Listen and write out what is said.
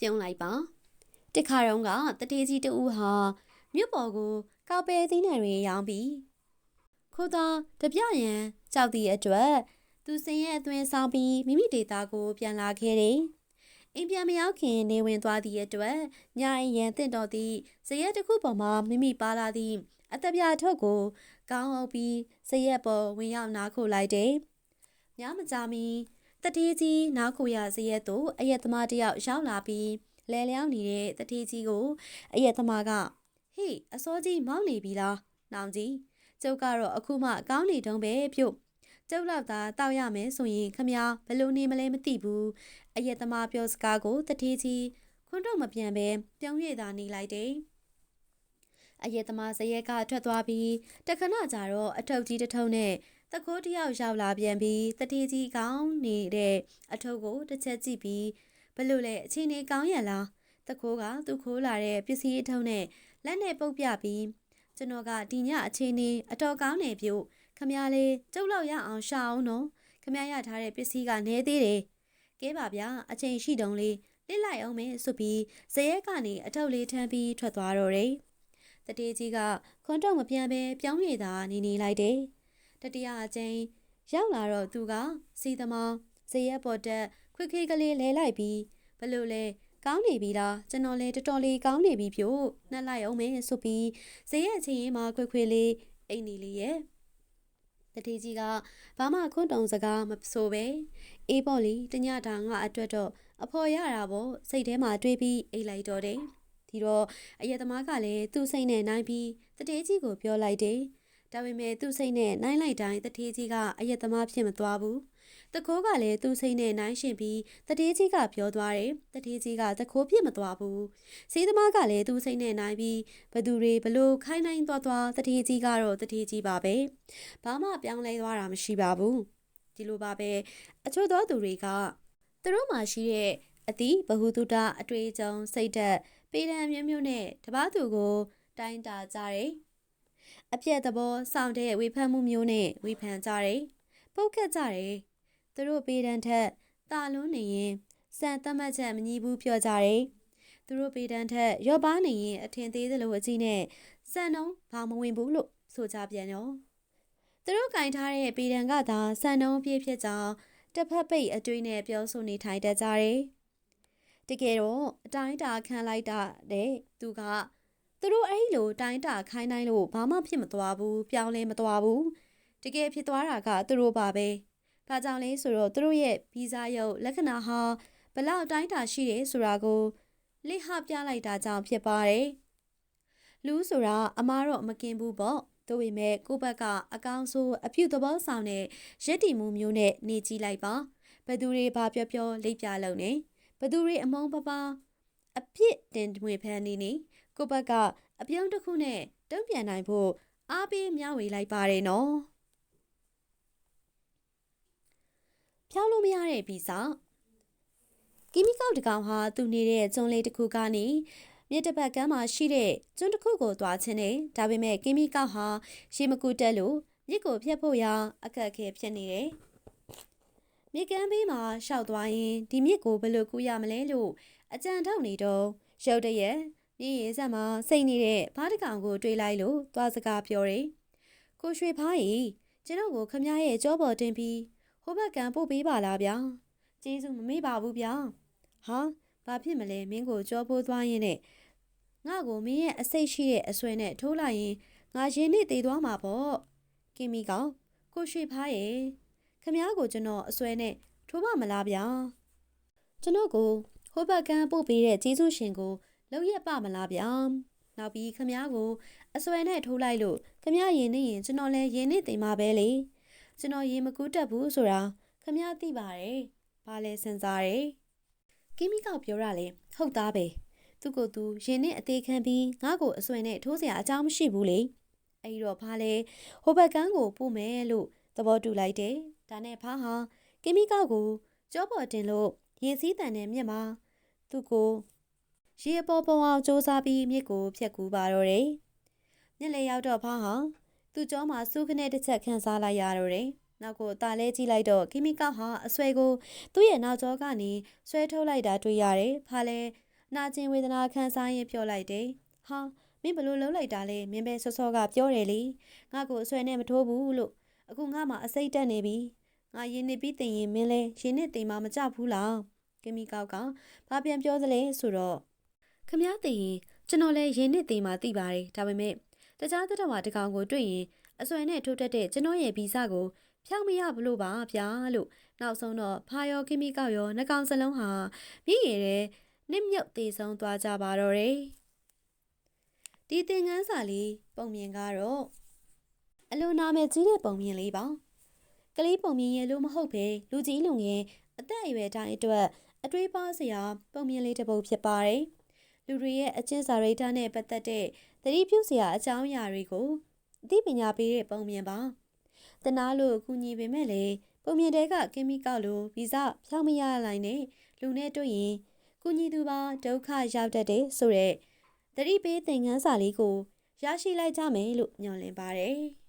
ပြုံးလိုက်ပါတခါတုန်းကတတေးကြီးတူဟာမြို့ပေါ်ကိုကောက်ပဲသီးနှံတွေရောင်းပြီးခိုးသားတပြရန်ကြောက်သည့်အတွက် သူစင်ရဲ့အသွင်ဆောင်ပြီးမိမိဒေတာကို ပြန်လာခဲ့တယ်အိမ်ပြန်မရောက်ခင်နေဝင်သွားသည့်အတွက်ညအိမ်ရန်တင့်တော်သည့်ဇရက်တစ်ခုပေါ်မှာမိမိပါလာသည့်အသက်ပြထုတ်ကိုကောင်းအောင်ပြီးဇရက်ပေါ်ဝင်ရောက်နားခိုလိုက်တယ်။ညမကြမီ တတိကြီးနားခိုရဇရက်သို့အရက်သမားတယောက်ရောက်လာပြီးလဲလျောင်းနေတဲ့တတိကြီးကိုအရက်သမားကဟေးအစောကြီးမောင်းနေပြီလား။နောင်ကြီးကျုပ်ကတော့အခုမှကောင်းနေတုံးပဲပြုတ်ကျုပ်လောက်သာတောက်ရမယ်ဆိုရင်ခမဘယ်လိုနေမလဲမသိဘူးအရက်သမားပြောစကားကိုတတိကြီးခွန်းတော့မပြန်ပဲပြုံးရသာနေလိုက်တယ်အရက်သမားဇရက်ကထွက်သွားပြီးတခဏကြာတော့အထုပ်ကြီးတစ်ထုပ်နဲ့ တကိုးတယောက်ရောက်လာပြန်ပြီးတတိကြီးကောင်းနေတဲ့အထုပ်ကိုတစ်ချက်ကြည့်ပြီးဘလို့လဲအချင်းနေကောင်းရလားတကိုးကသူ့ခိုးလာတဲ့ပစ္စည်းအထုပ်နဲ့လက်နဲ့ပုတ်ပြပြီးကျွန်တော်ကဒီညအချင်းနေအတော်ကောင်းနေပြုတ်ခမရလေးကျုပ်လောက်ရအောင်ရှာအောင်နော်ခမရရထားတဲ့ပစ္စည်းကနေသေးတယ်ကဲပါဗျာအချိန်ရှိတုံးလေးလစ်လိုက်အောင်မယ်ဆိုပြီးဇရက်ကနေအထုပ်လေးထမ်းပြီးထွက်သွားတော့တယ်တတေးကြီးကခွန်းတော့မပြန်ပဲပြောင်းနေတာနေနေလိုက်တယ် တတိယအချိန်ရောက်လာတော့သူကစီသမောင်းဇရက်ပေါ်တက်ခွေခေးကလေးလဲလိုက်ပြီးဘလို့လဲကောင်းနေပြီလားကျွန်တော်လည်းတော်တော်လေးကောင်းနေပြီဖြို့နှက်လိုက်အောင်မယ်ဆိုပြီးဇရက်အချင်းရင်မှာခွေခွေလေးအိမ်နေလေးရဲ့တတိကြီးကဘာမှခွန်းတုံစကားမဆိုပဲအေးပေါ့လေတညတာငါအတွက်တော့အဖော်ရတာပေါ့စိတ်ထဲမှာတွေးပြီးအိတ်လိုက်တော့တယ်ဒီတော့အယက်သမားကလည်းသူ့စိတ်နဲ့နိုင်ပြီးတတေးကြီးကိုပြောလိုက်တယ် ဒါပေမဲ့သူ့စိတ်နဲ့နိုင်လိုက်တိုင်းတတေးကြီးကအယက်သမားဖြစ်မသွားဘူးတကိုးကလည်းသူ့စိတ်နဲ့နိုင်ရှင်ပြီးတတေးကြီးကပြောသွားတယ်တတေးကြီးကတကိုးဖြစ်မသွားဘူးစီးသမားကလည်းသူ့စိတ်နဲ့နိုင်ပြီးဘသူတွေဘလို့ခိုင်းနိုင်သွားသွားတတေးကြီးကတော့တတေးကြီးပါပဲဘာမှပြောင်းလဲသွားတာမရှိပါဘူးဒီလိုပါပဲအချို့သောသူတွေကသူတို့မှရှိတဲ့အသည့်ဘ ഹു တုတအတွေ့အကြုံစိတ်သက်ပေဒံမျိုးမျိုးနဲ့တပားသူကို တိုင်းတာကြတယ် အပြက်သဘောစောင့်တဲ့ဝေဖန်မှုမျိုးနဲ့ဝေဖန်ကြတယ်ပုတ်ခတ်ကြတယ်သူတို့ပေဒံထက်တာလွန်းနေရင်စံသတ်မှတ်ချက်မညီဘူးပြောကြတယ်သူတို့ပေဒံထက်ရော့ပါနေရင်အထင်သေးသလိုအကြည့်နဲ့စံနှုံးဘာမဝင်ဘူးလို့ဆိုကြပြန်ရောသူတို့ကင်ထားတဲ့ပေဒံကသာစံနှုံးပြည့်ဖြစ်ကြောင်းတစ်ဖက်ပိတ်အတွေးနဲ့ပြောဆိုနေထိုင်တတ်ကြတယ်တကယ်တော့အတိုင်းတာခံလိုက်တာတဲ့သူက သူတို့အဲ့လိုတိုင်းတာခိုင်းနိုင်လို့ဘာမှဖြစ်မသွားဘူးပြောင်းလဲမသွားဘူးတကယ်ဖြစ်သွားတာကသူတို့ပါပဲဘာကြောင့်လဲဆိုတော့သူတို့ရဲ့ဗီဇာရုပ်လက္ခဏာဟာဘလောက်တိုင်းတာရှိတယ်ဆိုတာကိုလိဟပြလိုက်တာကြောင့်ဖြစ်ပါတယ်လူဆိုတာအမားတော့မကင်ဘူးပေါ့ဒါပေမဲ့ကိုဘက်ကအကောင်းဆိုးအပြုသဘောဆောင်တဲ့ရက်တီမှုမျိုးနဲ့နေကြည့်လိုက်ပါဘယ်သူတွေဘာပြောပြောလိပ်ပြလုံးနေဘသူတွေအမုန်းပပ အပြစ်တင်ငွေဖန်နေနေကိုဘက်ကအပြုံးတစ်ခုနဲ့တုံ့ပြန်နိုင်ဖို့အားပေးမျှဝေလိုက်ပါတယ်နော်ဖြောင်းလို့မရတဲ့ဗီဇကီမီကောက်တကောင်ဟာသူနေတဲ့ကျွန်းလေးတစ်ခုကနေမြစ်တစ်ပတ်ကမ်းမှာရှိတဲ့ကျွန်းတစ်ခုကိုသွားခြင်းနဲ့ဒါပေမဲ့ကီမီကောက်ဟာရေမကူတက်လို့မြစ်ကိုဖျက်ဖို့ရာအခက်အခဲဖြစ်နေတယ်မြေကမ်းဘေးမှာရှောက်သွားရင်ဒီမြစ်ကိုဘယ်လိုကူးရမလဲလို့ အကြံထောက်နေတော့ရုတ်တရက်မြင်းရည်ဆက်မှာစိတ်နေတဲ့ဘားတကောင်ကိုတွေးလိုက်လို့သွားစကားပြောတယ်။ကိုရွှေဖားကြီးကျွန်တော်ကိုခမရဲ့ကြောပေါ်တင်ပြီးဟိုဘက်ကံပို့ပေးပါလားဗျာ။ကျေးဇူးမမေ့ပါဘူးဗျာ။ဟာဘာဖြစ်မလဲမင်းကိုကြောပိုးသွားရင်နဲ့ငါ့ကိုမင်းရဲ့အစိတ်ရှိတဲ့အဆွဲနဲ့ထိုးလိုက်ရင်ငါရင်နဲ့တည်သွားမှာပေါ့။ကင်မီကောင်ကိုရွှေဖားရဲ့ခမ ्या ကိုကျွန်တော်အစွဲနဲ့ထိုးပါမလားဗျာကျွန်တော်ကို ဟိုဘက်ကန်းပို့ပေးတဲ့ကျေးဇူးရှင်ကိုလောက်ရပမလားဗျာ။နောက်ပြီးခမ ्या ကိုအစွဲနဲ့ထိုးလိုက်လို့ခမ ्या ရင်နဲ့ရင်ကျွန်တော်လည်းရင်နဲ့တင်ပါပဲလေ။ကျွန်တော်ရင်မကူးတက်ဘူးဆိုတာခမ ्या သိပါတယ်။ဘာလဲစဉ်းစားတယ်။ကီမီကပြောရလဲဟုတ်သားပဲ။သူ့ကိုယ်သူရင်နဲ့အသေးခံပြီးငါ့ကိုအစွဲနဲ့ထိုးစရာအကြောင်းမရှိဘူးလေ။အဲ့တော့ဘာလဲဟိုဘက်ကန်းကိုပို့မယ်လို့သဘောတူလိုက်တယ်။ဒါနဲ့ဖားဟာကီမီကောက်ကိုကြောပေါ်တင်လို့ ရေစည်းတန်တဲ့မြစ်မှာသူ့ကိုရေပေါ်ပေါ်အောင်စူးစမ်းပြီးမြစ်ကိုဖြတ်ကူးပါတော့တယ်။မြစ်လေရောက်တော့ဖားဟာသူ့ကြောမှာစူးခနဲ့တစ်ချက်ခန်းစားလိုက်ရတော့တယ်။နောက်ကိုတာလဲကြည့်လိုက်တော့ကီမီကောက်ဟာအဆွဲကိုသူ့ရဲ့နောက်ကျောကနေဆွဲထုတ်လိုက်တာတွေ့ရတယ်။ဖားလဲနာကျင်ဝေဒနာခံစားရင်ပြောလိုက်တယ်ဟာမင်းဘလို့လုံးလိုက်တာလဲမင်းပဲစောစောကပြောတယ်လေငါ့ကိုအဆွဲနဲ့မထိုးဘူးလို့အခုငါမှအစိတ်တက်နေပြီငါရင်နစ်ပြီးတင်ရင်မင်းလဲရင်နစ်တင်မှမကြဘူးလား ကင်မီကောက်ကဘာပြန်ပြောသလဲဆိုတော့ခမည်းတင်ရင်ကျွန်တော်လဲရင်နစ်တင်မှသိပါတယ်ဒါပေမဲ့တခြားတတော်မှာတစ်ကောင်ကိုတွေ့ရင်အဆွဲနဲ့ထိုးတက်တဲ့ကျွန်တော်ရဲ့ဗီဇကိုဖြောင်းမရဘူးလို့ပါဗျာလို့နောက်ဆုံးတော့ဖာယောကင်မီကောက်ရောနှကောင်စလုံးဟာမြည်ရတဲ့နစ်မြုပ်သေးဆုံးသွားကြပါတော့တယ်ဒီသင်ငန်းစာလေးပုံမြင်ကတော့အလိုနာမဲ့ကြီးတဲ့ပုံမြင်လေးပါကလေးပုံမြင်ရဲ့လို့မဟုတ်ပဲလူကြီးလူငယ်အသက်အရွယ်တိုင်းအတွက် အတွေးပါစရာပုံမြင်လေးတစ်ပုဒ်ဖြစ်ပါတယ်လူတွေရဲ့အကျင့်စာရိတ္တနဲ့ပတ်သက်တဲ့သတိပြုစရာအကြောင်းအရာတွေကိုအသိပညာပေးတဲ့ပုံမြင်ပါတနာလို့အကူညီပေမဲ့လေပုံမြင်တဲ့ကကင်မီကောက်လိုဗီဇဖြောင်းမရနိုင်တဲ့လူနဲ့တွေ့ရင်ကူညီသူပါဒုက္ခရောက်တတ်တဲ့ဆိုတဲ့သတိပေးသင်ခန်းစာလေးကိုရရှိလိုက်ကြမယ်လို့ညွှန်လင်းပါတယ်